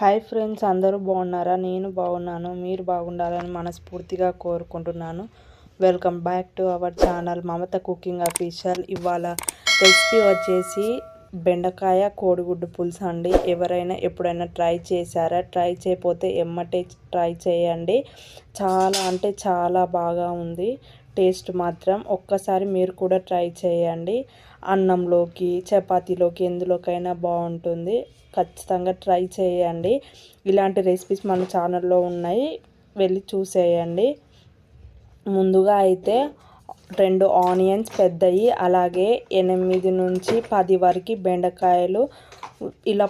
Hi friends అందరూ బాగున్నారా? నేను బాగున్నాను. మీరు బాగుండాలని మనస్ఫూర్తిగా కోరుకుంటున్నాను. Welcome back to our channel Mamatha cooking official ఇవాళ రెసిపీ వచ్చేసి బెండకాయ కోడిగుడ్డు పులుసు అండి. ఎవరైనా ఎప్పుడైనా ట్రై చేశారా? ట్రై చేయకపోతే ఎమ్మటే ట్రై చేయండి. చాలా అంటే చాలా బాగా ఉంది. టేస్ట్ మాత్రం ఒక్కసారి మీరు కూడా ట్రై చేయండి. అన్నంలోకి చపాతీలోకి ఎందులోకైనా బాగుంటుంది. ఖచ్చితంగా ట్రై చేయండి. ఇలాంటి రెసిపీస్ మన ఛానల్లో ఉన్నాయి. వెళ్ళి చూసేయండి. ముందుగా అయితే రెండు ఆనియన్స్ పెద్దవి అలాగే ఎనిమిది నుంచి పది వరకు బెండకాయలు. ఇలా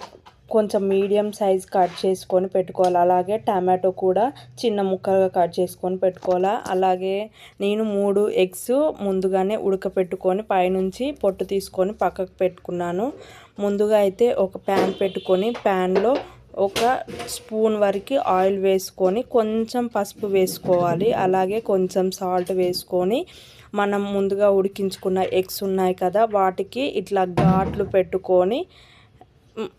కొంచెం మీడియం సైజ్ కట్ చేసుకొని పెట్టుకోవాలి. అలాగే టమాటో కూడా చిన్న ముక్కలుగా కట్ చేసుకొని పెట్టుకోవాలి. అలాగే నేను మూడు ఎగ్స్ ముందుగానే ఉడకపెట్టుకొని పైనుంచి పొట్టు తీసుకొని పక్కకు పెట్టుకున్నాను. ముందుగా అయితే ఒక ప్యాన్ పెట్టుకొని ప్యాన్లో ఒక స్పూన్ వరకు ఆయిల్ వేసుకొని కొంచెం పసుపు వేసుకోవాలి. అలాగే కొంచెం సాల్ట్ వేసుకొని మనం ముందుగా ఉడికించుకున్న ఎగ్స్ ఉన్నాయి కదా వాటికి ఇట్లా ఘాట్లు పెట్టుకొని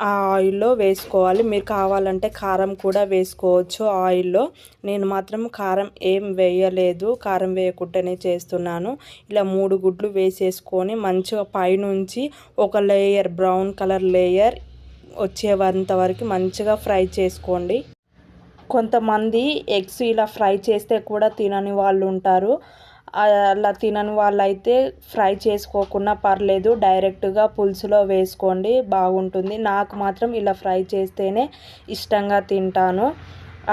ఆ ఆయిల్లో వేసుకోవాలి. మీరు కావాలంటే కారం కూడా వేసుకోవచ్చు ఆయిల్లో. నేను మాత్రం కారం ఏం వేయలేదు. కారం వేయకుండానే చేస్తున్నాను. ఇలా మూడు గుడ్లు వేసేసుకొని మంచిగా పైనుంచి ఒక లేయర్ బ్రౌన్ కలర్ లేయర్ వచ్చేంత వరకు మంచిగా ఫ్రై చేసుకోండి. కొంతమంది ఎగ్స్ ఇలా ఫ్రై చేస్తే కూడా తినని వాళ్ళు ఉంటారు. అలా తినని వాళ్ళైతే ఫ్రై చేసుకోకుండా పర్లేదు డైరెక్ట్గా పులుసులో వేసుకోండి బాగుంటుంది. నాకు మాత్రం ఇలా ఫ్రై చేస్తేనే ఇష్టంగా తింటాను.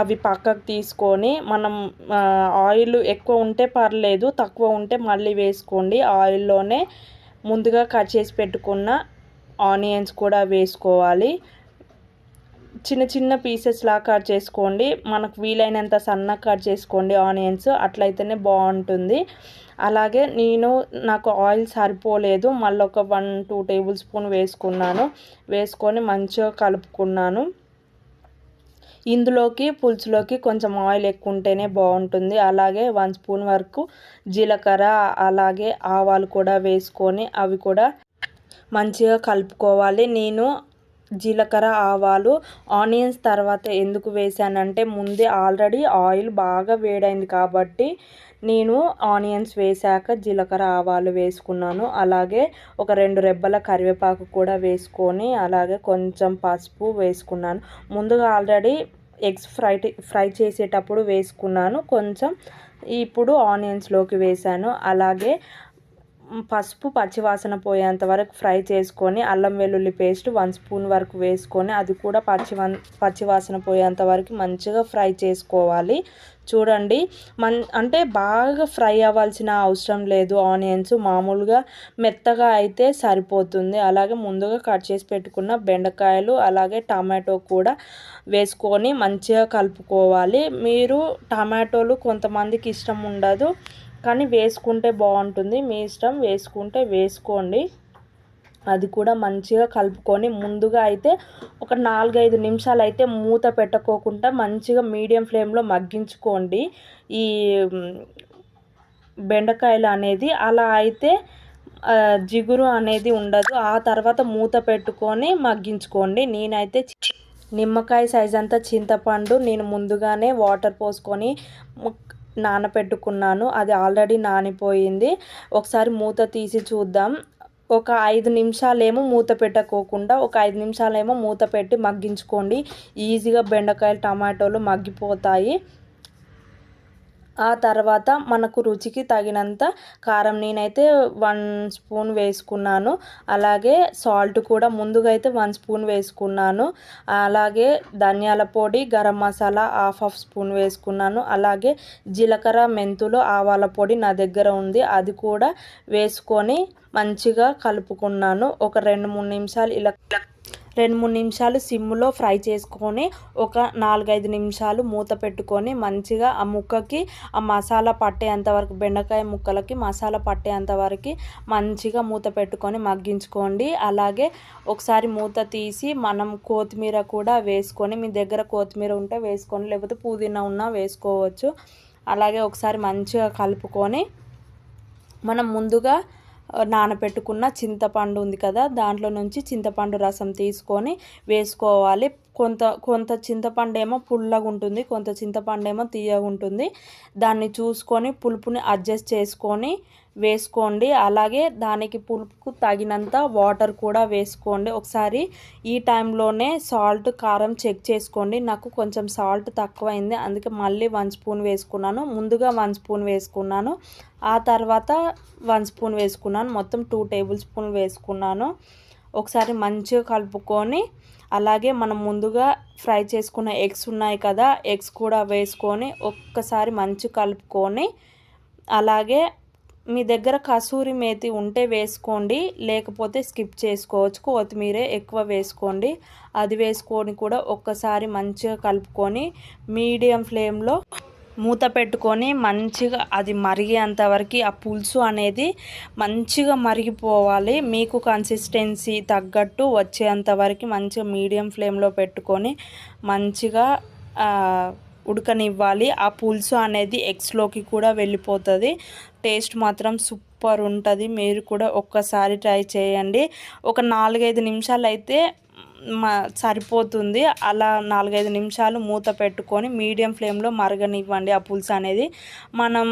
అవి పక్కకు తీసుకొని మనం ఆయిల్ ఎక్కువ ఉంటే పర్లేదు తక్కువ ఉంటే మళ్ళీ వేసుకోండి. ఆయిల్లోనే ముందుగా కట్ చేసి పెట్టుకున్న ఆనియన్స్ కూడా వేసుకోవాలి. చిన్న చిన్న పీసెస్ లా కట్ చేసుకోండి. మనకు వీలైనంత సన్నగా కట్ చేసుకోండి ఆనియన్స్ అట్లయితేనే బాగుంటుంది. అలాగే నేను నాకు ఆయిల్ సరిపోలేదు. మళ్ళీ ఒక వన్ టూ టేబుల్ స్పూన్ వేసుకున్నాను. వేసుకొని మంచిగా కలుపుకున్నాను. ఇందులోకి పులుసులోకి కొంచెం ఆయిల్ ఎక్కువ ఉంటేనే బాగుంటుంది. అలాగే వన్ స్పూన్ వరకు జీలకర్ర అలాగే ఆవాలు కూడా వేసుకొని అవి కూడా మంచిగా కలుపుకోవాలి. నేను జీలకర్ర ఆవాలు ఆనియన్స్ తర్వాత ఎందుకు వేసానంటే ముందే ఆల్రెడీ ఆయిల్ బాగా వేడైంది కాబట్టి నేను ఆనియన్స్ వేసాక జీలకర్ర ఆవాలు వేసుకున్నాను. అలాగే ఒక రెండు రెబ్బల కరివేపాకు కూడా వేసుకొని అలాగే కొంచెం పసుపు వేసుకున్నాను. ముందుగా ఆల్రెడీ ఎగ్స్ ఫ్రై ఫ్రై చేసేటప్పుడు వేసుకున్నాను. కొంచెం ఇప్పుడు ఆనియన్స్లోకి వేసాను అలాగే పసుపు పచ్చివాసన పోయేంత వరకు ఫ్రై చేసుకొని అల్లం వెల్లుల్లి పేస్ట్ వన్ స్పూన్ వరకు వేసుకొని అది కూడా పచ్చి పచ్చివాసన పోయేంత వరకు మంచిగా ఫ్రై చేసుకోవాలి. చూడండి మన్ అంటే బాగా ఫ్రై అవ్వాల్సిన అవసరం లేదు. ఆనియన్స్ మామూలుగా మెత్తగా అయితే సరిపోతుంది. అలాగే ముందుగా కట్ చేసి పెట్టుకున్న బెండకాయలు అలాగే టమాటో కూడా వేసుకొని మంచిగా కలుపుకోవాలి. మీరు టమాటోలు కొంతమందికి ఇష్టం ఉండదు. కానీ వేసుకుంటే బాగుంటుంది. మీ ఇష్టం వేసుకుంటే వేసుకోండి. అది కూడా మంచిగా కలుపుకొని ముందుగా అయితే ఒక నాలుగైదు నిమిషాలు అయితే మూత పెట్టుకోకుండా మంచిగా మీడియం ఫ్లేమ్లో మగ్గించుకోండి. ఈ బెండకాయలు అనేది అలా అయితే జిగురు అనేది ఉండదు. ఆ తర్వాత మూత పెట్టుకొని మగ్గించుకోండి. నేనైతే నిమ్మకాయ సైజ్ అంతా చింతపండు నేను ముందుగానే వాటర్ పోసుకొని నానపెట్టుకున్నాను. అది ఆల్రెడీ నానిపోయింది. ఒకసారి మూత తీసి చూద్దాం. ఒక ఐదు నిమిషాలేమో మూత పెట్టకోకుండా ఒక ఐదు నిమిషాలేమో మూత పెట్టి మగ్గించుకోండి. ఈజీగా బెండకాయలు టమాటోలు మగ్గిపోతాయి. ఆ తర్వాత మనకు రుచికి తగినంత కారం నేనైతే వన్ స్పూన్ వేసుకున్నాను. అలాగే సాల్ట్ కూడా ముందుగా అయితే వన్ స్పూన్ వేసుకున్నాను. అలాగే ధనియాల పొడి garam masala half half spoon వేసుకున్నాను. అలాగే జీలకర్ర మెంతులు ఆవాల పొడి నా దగ్గర ఉంది. అది కూడా వేసుకొని మంచిగా కలుపుకున్నాను. ఒక రెండు మూడు నిమిషాలు ఇలా రెండు మూడు నిమిషాలు సిమ్లో ఫ్రై చేసుకొని ఒక నాలుగైదు నిమిషాలు మూత పెట్టుకొని మంచిగా ఆ ముక్కకి ఆ మసాలా పట్టేంతవరకు బెండకాయ ముక్కలకి మసాలా పట్టేంతవరకు మంచిగా మూత పెట్టుకొని మగ్గించుకోండి. అలాగే ఒకసారి మూత తీసి మనం కొత్తిమీర కూడా వేసుకొని మీ దగ్గర కొత్తిమీర ఉంటే వేసుకొని లేకపోతే పుదీనా ఉన్నా వేసుకోవచ్చు. అలాగే ఒకసారి మంచిగా కలుపుకొని మనం ముందుగా నానబెట్టుకున్న చింతపండు ఉంది కదా దాంట్లో నుంచి చింతపండు రసం తీసుకొని వేసుకోవాలి. కొంత కొంత చింతపండు ఏమో పుల్లగా ఉంటుంది కొంత చింతపండు ఏమో తీయగా ఉంటుంది దాన్ని చూసుకొని పులుపుని అడ్జస్ట్ చేసుకొని వేసుకోండి. అలాగే దానికి పులుపుకు తగినంత వాటర్ కూడా వేసుకోండి. ఒకసారి ఈ టైంలోనే సాల్ట్ కారం చెక్ చేసుకోండి. నాకు కొంచెం సాల్ట్ తక్కువైంది అందుకే మళ్ళీ వన్ స్పూన్ వేసుకున్నాను. ముందుగా వన్ స్పూన్ వేసుకున్నాను. ఆ తర్వాత వన్ స్పూన్ వేసుకున్నాను. మొత్తం టూ టేబుల్ స్పూన్ వేసుకున్నాను. ఒకసారి మంచిగా కలుపుకొని అలాగే మనం ముందుగా ఫ్రై చేసుకున్న ఎగ్స్ ఉన్నాయి కదా ఎగ్స్ కూడా వేసుకొని ఒక్కసారి మంచి కలుపుకొని అలాగే మీ దగ్గర కసూరి మేతి ఉంటే వేసుకోండి లేకపోతే స్కిప్ చేసుకోవచ్చు. కొత్తిమీరే ఎక్కువ వేసుకోండి. అది వేసుకొని కూడా ఒక్కసారి మంచిగా కలుపుకొని మీడియం ఫ్లేమ్లో మూత పెట్టుకొని మంచిగా అది మరిగేంత వరకు ఆ పులుసు అనేది మంచిగా మరిగిపోవాలి. మీకు కన్సిస్టెన్సీ తగ్గట్టు వచ్చేంత వరకు మంచిగా మీడియం ఫ్లేమ్లో పెట్టుకొని మంచిగా ఉడకనివ్వాలి. ఆ పులుసు అనేది ఎగ్స్లోకి కూడా వెళ్ళిపోతుంది. టేస్ట్ మాత్రం సూపర్ ఉంటుంది. మీరు కూడా ఒక్కసారి ట్రై చేయండి. ఒక నాలుగైదు నిమిషాలు అయితే సరిపోతుంది. అలా నాలుగైదు నిమిషాలు మూత పెట్టుకొని మీడియం ఫ్లేమ్లో మరగనివ్వండి ఆ పులుసు అనేది. మనం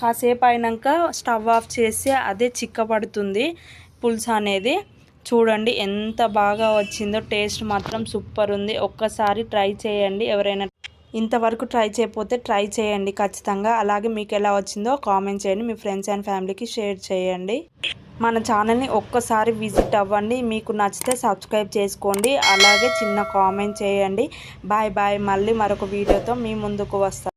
కాసేపు అయినాక స్టవ్ ఆఫ్ చేసి అదే చిక్కబడుతుంది పులుసు అనేది. చూడండి ఎంత బాగా వచ్చిందో టేస్ట్ మాత్రం సూపర్ ఉంది. ఒక్కసారి ట్రై చేయండి ఎవరైనా. ఇంతవరకు ట్రై చేయకపోతే ట్రై చేయండి ఖచ్చితంగా. అలాగే మీకు ఎలా వచ్చిందో కామెంట్ చేయండి. మీ ఫ్రెండ్స్ అండ్ ఫ్యామిలీకి షేర్ చేయండి. మన ఛానల్ని ఒక్కసారి విజిట్ అవ్వండి. మీకు నచ్చితే సబ్స్క్రైబ్ చేసుకోండి. అలాగే చిన్న కామెంట్ చేయండి. Bye bye. మళ్ళీ మరొక వీడియోతో మీ ముందుకు వస్తాను